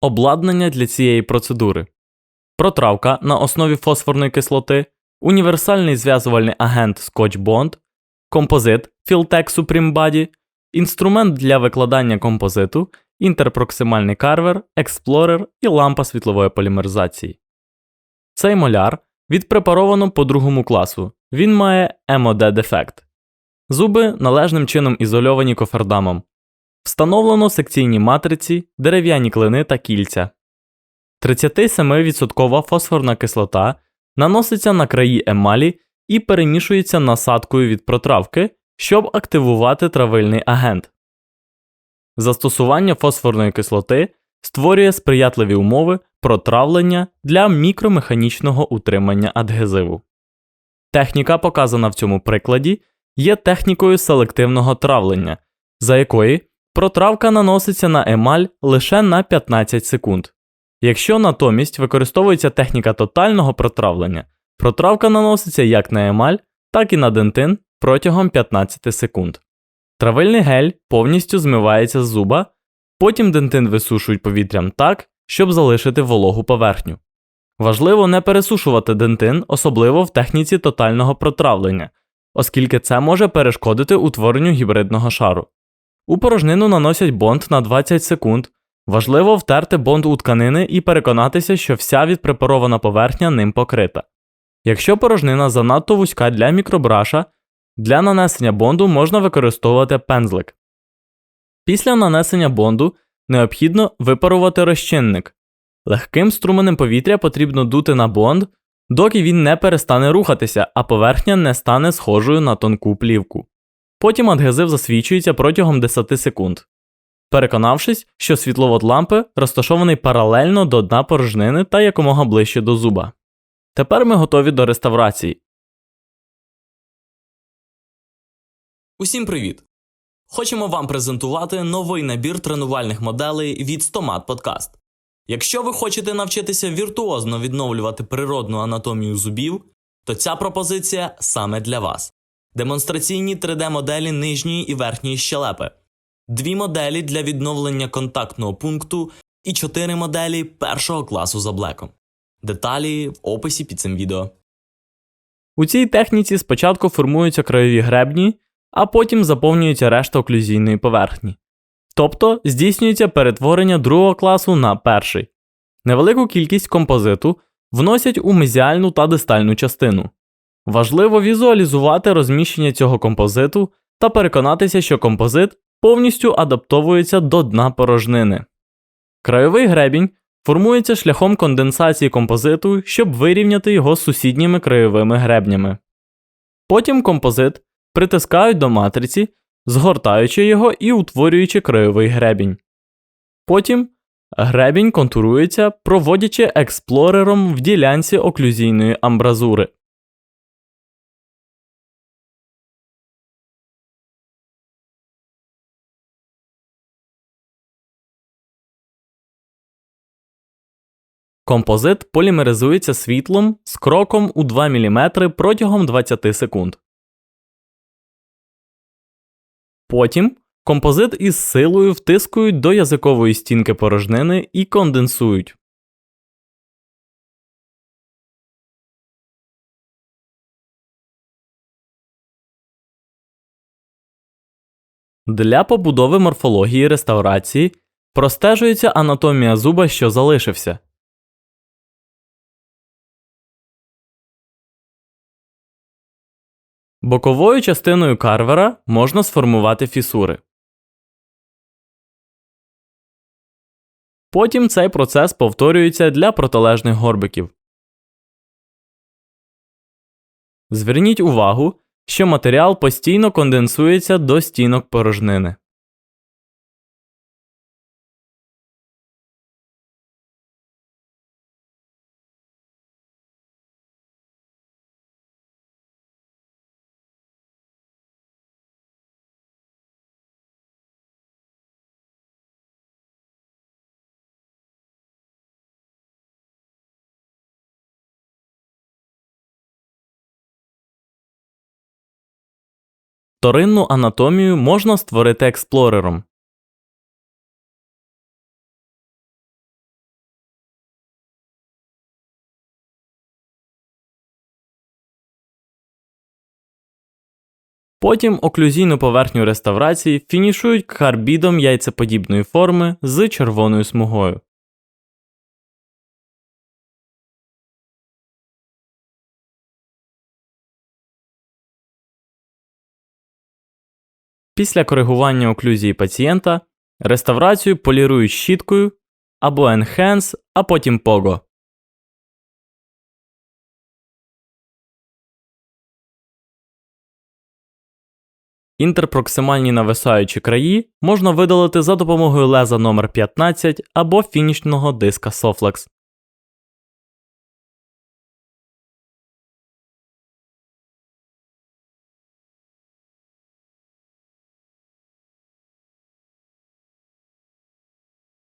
Обладнання для цієї процедури. Протравка на основі фосфорної кислоти, універсальний зв'язувальний агент Scotch Bond, композит Filtex Supreme Body, інструмент для викладання композиту, інтерпроксимальний карвер, експлорер і лампа світлової полімеризації. Цей моляр відпрепаровано по другому класу. Він має МОД-дефект. Зуби належним чином ізольовані кофердамом. Встановлено секційні матриці, дерев'яні клини та кільця. 37% фосфорна кислота наноситься на краї емалі і перемішується насадкою від протравки, щоб активувати травильний агент. Застосування фосфорної кислоти створює сприятливі умови протравлення для мікромеханічного утримання адгезиву. Техніка, показана в цьому прикладі, є технікою селективного травлення, за якої протравка наноситься на емаль лише на 15 секунд. Якщо натомість використовується техніка тотального протравлення, протравка наноситься як на емаль, так і на дентин протягом 15 секунд. Травильний гель повністю змивається з зуба, потім дентин висушують повітрям так, щоб залишити вологу поверхню. Важливо не пересушувати дентин, особливо в техніці тотального протравлення, оскільки це може перешкодити утворенню гібридного шару. У порожнину наносять бонд на 20 секунд. Важливо втерти бонд у тканини і переконатися, що вся відпрепарована поверхня ним покрита. Якщо порожнина занадто вузька для мікробраша, для нанесення бонду можна використовувати пензлик. Після нанесення бонду необхідно випарувати розчинник. Легким струменем повітря потрібно дути на бонд, доки він не перестане рухатися, а поверхня не стане схожою на тонку плівку. Потім адгезив засвічується протягом 10 секунд. Переконавшись, що світловод лампи розташований паралельно до дна порожнини та якомога ближче до зуба. Тепер ми готові до реставрації. Усім привіт! Хочемо вам презентувати новий набір тренувальних моделей від Stomat Podcast. Якщо ви хочете навчитися віртуозно відновлювати природну анатомію зубів, то ця пропозиція саме для вас. Демонстраційні 3D-моделі нижньої і верхньої щелепи, дві моделі для відновлення контактного пункту і чотири моделі першого класу за блеком. Деталі в описі під цим відео. У цій техніці спочатку формуються краєві гребні, а потім заповнюється решта оклюзійної поверхні. Тобто здійснюється перетворення другого класу на перший. Невелику кількість композиту вносять у мезіальну та дистальну частину. Важливо візуалізувати розміщення цього композиту та переконатися, що композит повністю адаптовується до дна порожнини. Крайовий гребінь формується шляхом конденсації композиту, щоб вирівняти його з сусідніми краєвими гребнями. Потім композит притискають до матриці, згортаючи його і утворюючи краєвий гребінь. Потім гребінь контурується, проводячи експлорером в ділянці оклюзійної амбразури. Композит полімеризується світлом з кроком у 2 мм протягом 20 секунд. Потім композит із силою втискують до язикової стінки порожнини і конденсують. Для побудови морфології реставрації простежується анатомія зуба, що залишився. Боковою частиною карвера можна сформувати фісури. Потім цей процес повторюється для протилежних горбиків. Зверніть увагу, що матеріал постійно конденсується до стінок порожнини. Торинну анатомію можна створити експлорером. Потім оклюзійну поверхню реставрації фінішують карбідом яйцеподібної форми з червоною смугою. Після коригування оклюзії пацієнта реставрацію полірують щіткою або Enhance, а потім Pogo. Інтерпроксимальні нависаючі краї можна видалити за допомогою леза номер 15 або фінішного диска Soflex.